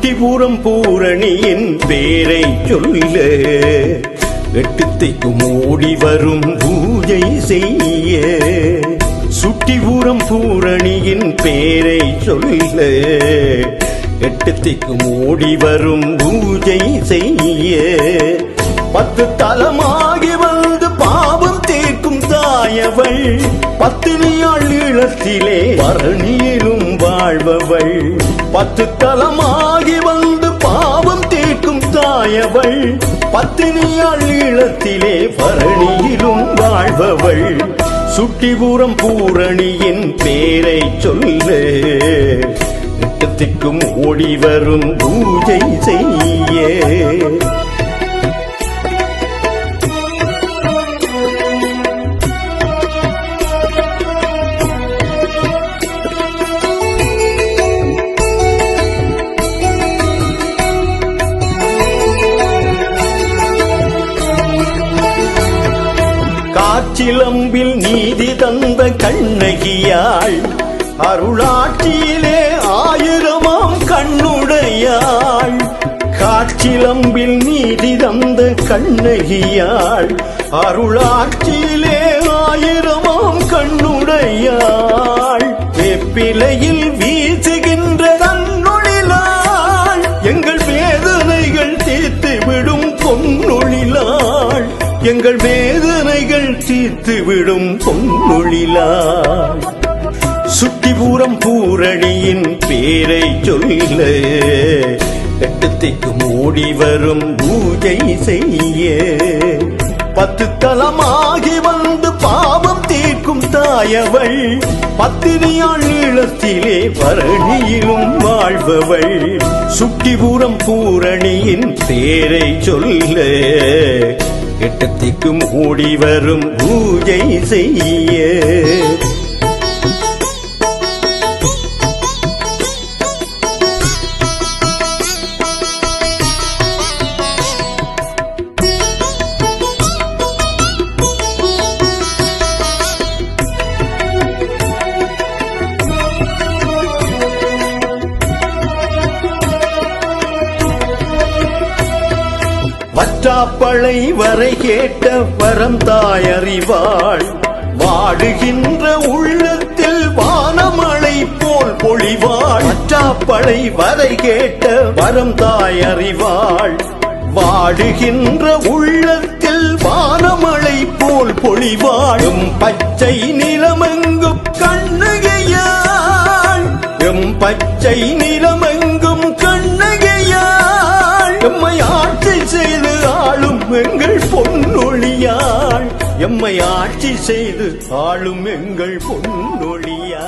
சுட்டிபுரம் பூரணியின் பேரை சொல்ல. எட்டுத்தைக்கு மூடி வரும் பூஜை செய்ய. சுட்டிபுரம் பூரணியின் பேரை சொல்ல. எட்டுத்தைக்கு மூடி வரும் பூஜை செய்ய. பத்து தலமாகி வந்து பாவம் தேக்கும் தாயவள். பத்தினியாள் ஈழத்திலே பரணியிலும் வாழ்பவள். பத்து தலமாகி வாழ்பவள். பத்தினியாள் ஈழத்திலே பரணியிலும் வாழ்பவள். சுட்டிபுரம் பூரணியின் பேரை சொல்லு. எட்டத்திற்கும் ஓடி வரும் பூஜை செய்ய. காற்றிலம்பில் நீதி தந்த கண்ணகியாள் அருளாட்சியிலே ஆயிரமாம் கண்ணுடையாள். காற்றிலம்பில் நீதி தந்த கண்ணகியாள் அருளாட்சியிலே ஆயிரமாம் கண்ணுடையாள். வெப்பிலையில் எங்கள் வேதனைகள் தீர்த்து விடும் பொன்னொழிலாள் சுட்டிபுரம் பூரணியின் பேரை சொல்ல. எட்டத்திற்கு மூடி வரும் பூஜை செய்ய. பத்து தலமாகி வந்து பாவம் தீர்க்கும் தாயவள். பத்திரியாள் நீளத்திலே பரணியிலும் வாழ்பவள். சுட்டிபுரம் பூரணியின் பேரை சொல்ல. எட்டத்திற்கும் ஓடி வரும் பூஜை செய்ய. வற்றாப்பழை வரை கேட்ட வரம் தாயறிவாள் வாடுகின்ற உள்ளத்தில் வானமழை போல் பொழிவாள். வற்றாப்பழை வரை கேட்ட வரம் தாயறிவாள் வாடுகின்ற உள்ளத்தில் வானமழை போல் பொழிவாழும் பச்சை நிலமெங்கு கண்ணகையாள். எம் பச்சை நிலமெங்கும் எம்மை ஆட்சி செய்து ஆளும் எங்கள் பொன்னொழியா?